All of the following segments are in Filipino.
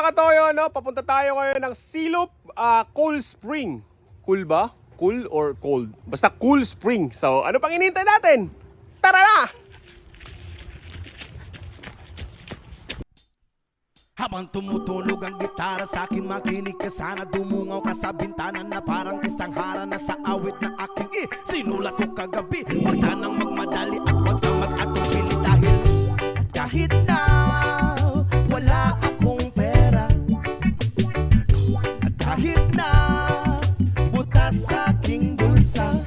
mga katoyo, no? papunta tayo ngayon ng Silop uh, ah, Cool Spring. Cool ba? Cool or cold? Basta Cool Spring. So ano pang inintay natin? Tara na! Habang tumutunog ang gitara sa akin makinig ka sana Dumungaw ka sa bintana na parang isang hara na sa awit na aking isinulat ko kagabi Huwag sanang magmadali kahit na butas sa aking bulsa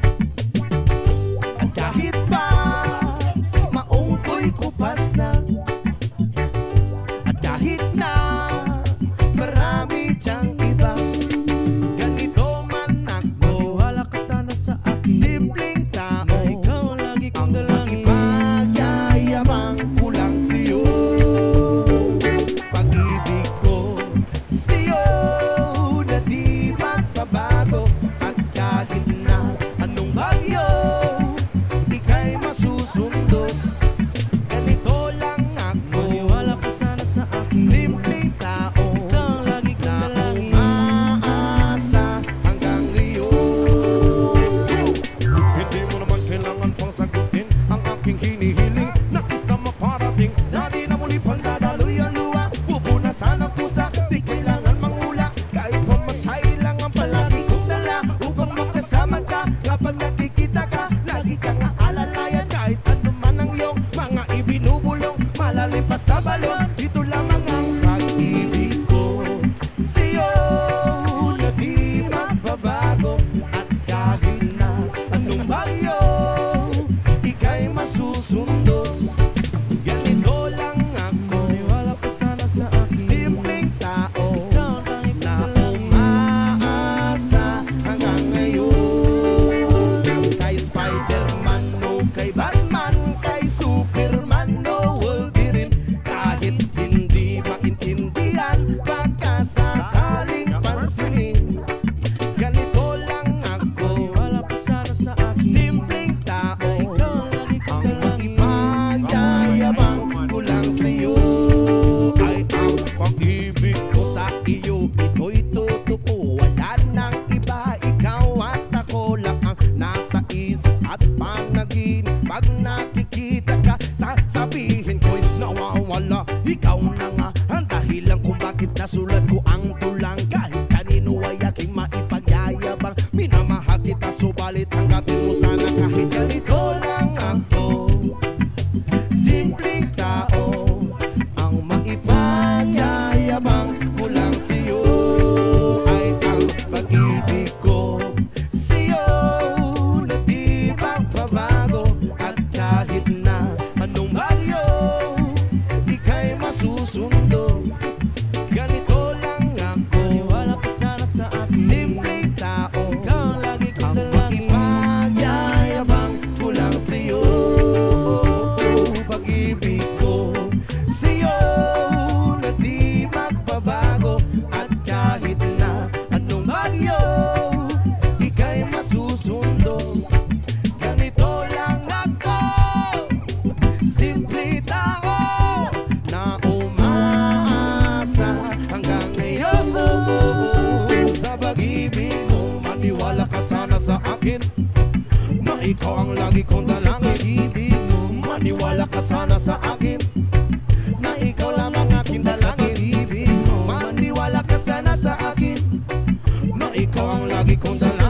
wala Ikaw na nga. Ang dahilan kung bakit nasulat ko ang tulang. Kahit kanino ay aking maipagyayabang Minamahal kita subalit ang gabi sana sa akin. Na ikaw lang ang aking dalangin. Sa pag-ibig Maniwala ka sana sa akin. Na ikaw ang lagi kong dalangin.